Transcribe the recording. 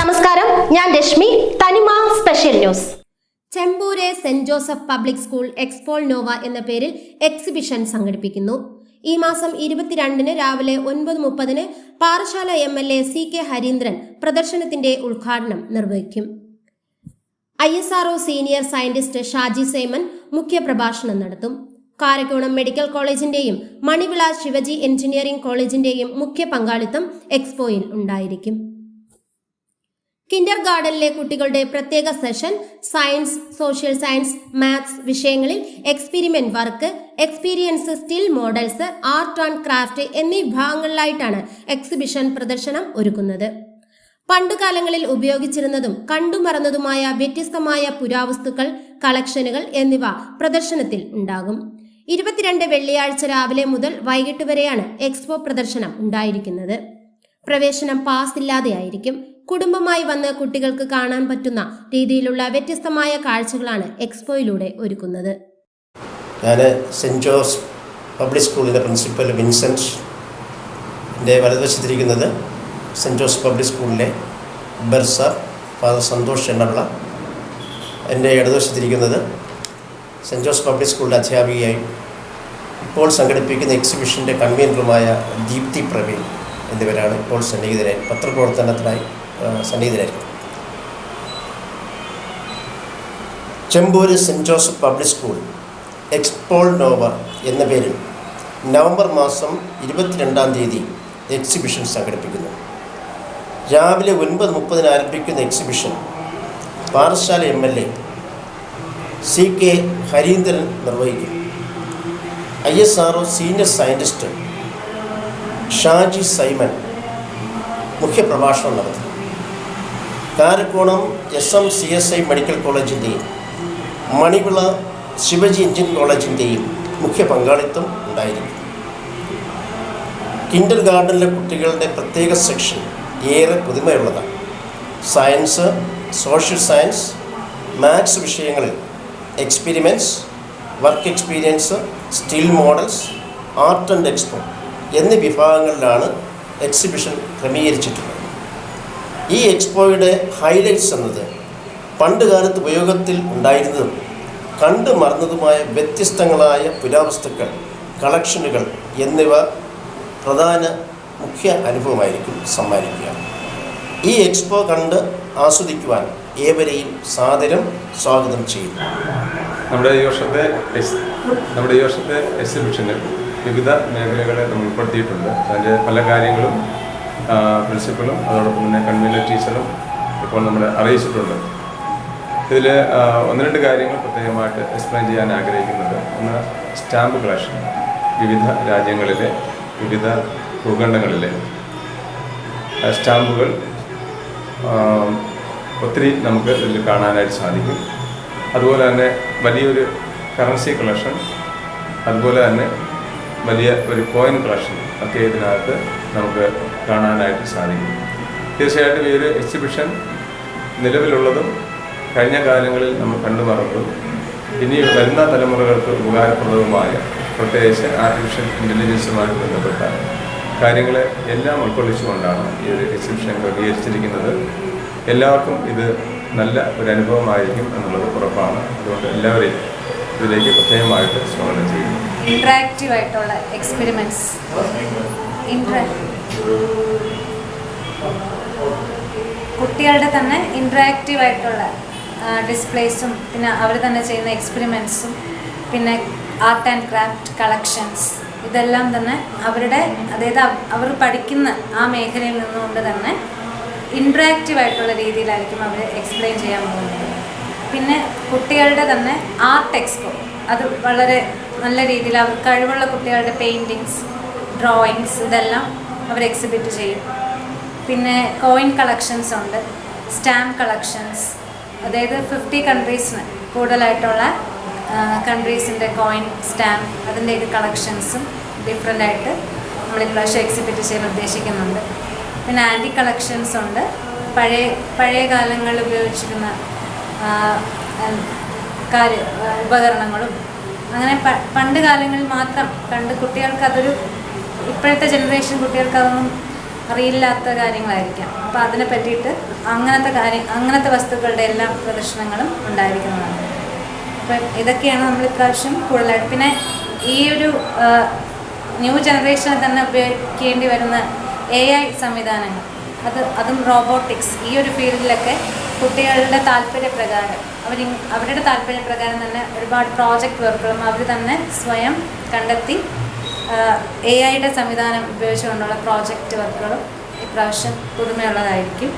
നമസ്കാരം ഞാൻ Reshmi Thanima special news. ചെമ്പൂരെ Saint Joseph public school Expo Nova എന്ന പേരിൽ എക്സിബിഷൻ സംഘടിപ്പിക്കുന്നു. ഈ മാസം ഇരുപത്തിരണ്ടിന് രാവിലെ ഒൻപത് മുപ്പതിന് Parassala M L A C K Harindran പ്രദർശനത്തിന്റെ ഉദ്ഘാടനം നിർവഹിക്കും. I S R O senior scientist Shaji Simon മുഖ്യപ്രഭാഷണം നടത്തും. കാരക്കോണം മെഡിക്കൽ കോളേജിന്റെയും മണിവിള ശിവജി എഞ്ചിനീയറിംഗ് കോളേജിന്റെയും മുഖ്യ പങ്കാളിത്തം എക്സ്പോയിൽ ഉണ്ടായിരിക്കും. കിൻഡർ ഗാർഡനിലെ കുട്ടികളുടെ പ്രത്യേക session science social science maths വിഷയങ്ങളിൽ experiment work experience still models art and craft എന്നീ വിഭാഗങ്ങളിലായിട്ടാണ് എക്സിബിഷൻ പ്രദർശനം ഒരുക്കുന്നത്. പണ്ടുകാലങ്ങളിൽ ഉപയോഗിച്ചിരുന്നതും കണ്ടുമറന്നതുമായ വ്യത്യസ്തമായ പുരാവസ്തുക്കൾ കളക്ഷനുകൾ എന്നിവ പ്രദർശനത്തിൽ ഉണ്ടാകും. ഇരുപത്തിരണ്ട് വെള്ളിയാഴ്ച രാവിലെ മുതൽ വൈകിട്ട് വരെയാണ് എക്സ്പോ പ്രദർശനം ഉണ്ടായിരിക്കുന്നത്. പ്രവേശനം പാസ് ഇല്ലാതെയായിരിക്കും കുടുംബമായി വന്ന് കുട്ടികൾക്ക് കാണാൻ പറ്റുന്ന രീതിയിലുള്ള വ്യത്യസ്തമായ കാഴ്ചകളാണ് എക്സ്പോയിലൂടെ ഒരുക്കുന്നത്. ഞാൻ സെന്റ് ജോസ് പബ്ലിക് സ്കൂളിന്റെ പ്രിൻസിപ്പൽ വിൻസെന്റ് എന്റെ വലതുവശത്തിരിക്കുന്നത് സെന്റ് ജോസ് പബ്ലിക് സ്കൂളിലെ ബർസ ഫാദർ സന്തോഷ് എണ്ണപിള്ള എന്റെ ഇടതുവശത്തിരിക്കുന്നത് സെന്റ് ജോസ് പബ്ലിക് സ്കൂളിന്റെ അധ്യാപികയായും ഇപ്പോൾ സംഘടിപ്പിക്കുന്ന എക്സിബിഷന്റെ കൺവീനറുമായ ദീപ്തി പ്രവീൺ എന്നിവരാണ് ഇപ്പോൾ സന്നിഹിതരായി പത്രപ്രവർത്തനത്തിനായി സന്നിഹിതരായിരിക്കുന്നത്. Chempoor Saint Joseph public school Expo Nova എന്ന പേരിൽ നവംബർ മാസം ഇരുപത്തിരണ്ടാം തീയതി എക്സിബിഷൻ സംഘടിപ്പിക്കുന്നു. രാവിലെ ഒൻപത് മുപ്പതിന് ആരംഭിക്കുന്ന exhibition Parassala M L A C K Harindran നിർവഹിക്കും. I S R senior scientist Shaji Simon മുഖ്യപ്രഭാഷണം നടത്തി. Karakonam S M C S I medical കോളേജിന്റെയും Manivila Shivaji engine കോളേജിന്റെയും മുഖ്യ പങ്കാളിത്തം ഉണ്ടായിരുന്നു കിൻഡർ ഗാർഡനിലെ കുട്ടികളുടെ പ്രത്യേക സെക്ഷൻ ഏറെ പുതുമയുള്ളതാണ്. സയൻസ് സോഷ്യൽ സയൻസ് മാത്സ് വിഷയങ്ങളിൽ experiments work experience still models art and expo എന്നീ വിഭാഗങ്ങളിലാണ് എക്സിബിഷൻ ക്രമീകരിച്ചിട്ടുള്ളത്. ഈ എക്സ്പോയുടെ ഹൈലൈറ്റ്സ് എന്നത് പണ്ട് കാലത്ത് ഉപയോഗത്തിൽ ഉണ്ടായിരുന്നതും കണ്ടു മറന്നതുമായ വ്യത്യസ്തങ്ങളായ പുരാവസ്തുക്കൾ കളക്ഷനുകൾ എന്നിവ പ്രധാന മുഖ്യ അനുഭവമായിരിക്കും സമ്മാനിക്കുക. ഈ എക്സ്പോ കണ്ട് ആസ്വദിക്കുവാൻ ഏവരെയും സാദരം സ്വാഗതം ചെയ്യുന്നു. നമ്മുടെ ഈ വർഷത്തെ നമ്മുടെ ഈ വർഷത്തെ എക്സിബിഷനിൽ വിവിധ മേഖലകളെ നമ്മൾ ഉൾപ്പെടുത്തിയിട്ടുണ്ട്. അതിന്റെ പല കാര്യങ്ങളും പ്രിൻസിപ്പളും അതോടൊപ്പം തന്നെ കൺവീനർ ടീച്ചറും ഇപ്പോൾ നമ്മളെ അറിയിച്ചിട്ടുണ്ട്. ഇതിൽ ഒന്ന് രണ്ട് കാര്യങ്ങൾ പ്രത്യേകമായിട്ട് എക്സ്പ്ലെയിൻ ചെയ്യാൻ ആഗ്രഹിക്കുന്നത്. ഒന്ന് സ്റ്റാമ്പ് കളക്ഷൻ വിവിധ രാജ്യങ്ങളിലെ വിവിധ ഭൂഖണ്ഡങ്ങളിലെ സ്റ്റാമ്പുകൾ ഒത്തിരി നമുക്ക് ഇതിൽ കാണാനായിട്ട് സാധിക്കും. അതുപോലെ തന്നെ വലിയൊരു കറൻസി കളക്ഷൻ അതുപോലെ തന്നെ വലിയ ഒരു കോയിൻ കളക്ഷൻ ഒക്കെ ഇതിനകത്ത് നമുക്ക് കാണാനായിട്ട് സാധിക്കും. തീർച്ചയായിട്ടും ഈ ഒരു എക്സിബിഷൻ നിലവിലുള്ളതും കഴിഞ്ഞ കാലങ്ങളിൽ നമ്മൾ കണ്ടു മറന്നതും ഇനി വരുന്ന തലമുറകൾക്ക് ഉപകാരപ്രദവുമായ പ്രത്യേകിച്ച് ആർട്ടിഫിഷ്യൽ ഇന്റലിജൻസുമായിട്ട് ബന്ധപ്പെട്ട കാര്യങ്ങളെ എല്ലാം ഉൾക്കൊള്ളിച്ചുകൊണ്ടാണ് ഈ ഒരു എക്സിബിഷൻ ക്രമീകരിച്ചിരിക്കുന്നത്. എല്ലാവർക്കും ഇത് നല്ല ഒരു അനുഭവമായിരിക്കും എന്നുള്ളത് ഉറപ്പാണ്. അതുകൊണ്ട് എല്ലാവരെയും ഇതിലേക്ക് പ്രത്യേകമായിട്ട് സ്വാഗതം ചെയ്യുന്നു. ഇൻട്രാക്റ്റീവ് ആയിട്ടുള്ള എക്സ്പെരിമെന്റ്സ് കുട്ടികളുടെ തന്നെ ഇൻട്രാക്റ്റീവ് ആയിട്ടുള്ള ഡിസ്പ്ലേസും പിന്നെ അവർ തന്നെ ചെയ്യുന്ന എക്സ്പെരിമെന്റ്സും പിന്നെ ആർട്ട് ആൻഡ് ക്രാഫ്റ്റ് കളക്ഷൻസ് ഇതെല്ലാം തന്നെ അവരുടെ അതായത് അവർ പഠിക്കുന്ന ആ മേഖലയിൽ നിന്നുകൊണ്ട് തന്നെ ഇൻട്രാക്റ്റീവ് ആയിട്ടുള്ള രീതിയിലായിരിക്കും അവർ എക്സ്പ്ലെയിൻ ചെയ്യാൻ പോകുന്നത്. പിന്നെ കുട്ടികളുടെ തന്നെ ആർട്ട് എക്സ്പോ അത് വളരെ നല്ല രീതിയിൽ അവർ കഴിവുള്ള കുട്ടികളുടെ പെയിന്റിങ്സ് ഡ്രോയിങ്സ് ഇതെല്ലാം അവർ എക്സിബിറ്റ് ചെയ്യും. പിന്നെ കോയിൻ കളക്ഷൻസ് ഉണ്ട് സ്റ്റാമ്പ് കളക്ഷൻസ് അതായത് ഫിഫ്റ്റി കൺട്രീസിന് കൂടുതലായിട്ടുള്ള കൺട്രീസിന്റെ കോയിൻ സ്റ്റാമ്പ് അതിന്റെയൊക്കെ കളക്ഷൻസും ഡിഫറെന്റ് ആയിട്ട് നമ്മൾ ഇപ്രാവശ്യം എക്സിബിറ്റ് ചെയ്യാൻ ഉദ്ദേശിക്കുന്നുണ്ട്. പിന്നെ ആന്റി കളക്ഷൻസ് ഉണ്ട്. പഴയ പഴയ കാലങ്ങളിൽ ഉപയോഗിച്ചിരുന്ന കാര്യ ഉപകരണങ്ങളും. അങ്ങനെ പണ്ട് കാലങ്ങളിൽ മാത്രം കണ്ട് കുട്ടികൾക്ക് അതൊരു ഇപ്പോഴത്തെ ജനറേഷൻ കുട്ടികൾക്ക് അതൊന്നും അറിയില്ലാത്ത കാര്യങ്ങളായിരിക്കാം. അപ്പോൾ അതിനെ പറ്റിയിട്ട് അങ്ങനത്തെ കാര്യം അങ്ങനത്തെ വസ്തുക്കളുടെ എല്ലാ പ്രദർശനങ്ങളും ഉണ്ടായിരിക്കുന്നതാണ്. അപ്പം ഇതൊക്കെയാണ് നമ്മൾ ഇപ്രാവശ്യം കൂടുതലായിട്ട്. പിന്നെ ഈ ഒരു ന്യൂ ജനറേഷനെ തന്നെ ഉപയോഗിക്കേണ്ടി വരുന്ന എ ഐ സംവിധാനങ്ങൾ. അത് അതും റോബോട്ടിക്സ് ഈ ഒരു ഫീൽഡിലൊക്കെ കുട്ടികളുടെ താല്പര്യപ്രകാരം അവർ അവരുടെ താല്പര്യപ്രകാരം തന്നെ ഒരുപാട് പ്രോജക്റ്റ് വർക്കുകളും അവർ തന്നെ സ്വയം കണ്ടെത്തി എ ഐയുടെ സംവിധാനം ഉപയോഗിച്ചുകൊണ്ടുള്ള പ്രോജക്റ്റ് വർക്കുകളും ഇപ്രാവശ്യം പുതുമയുള്ളതായിരിക്കും.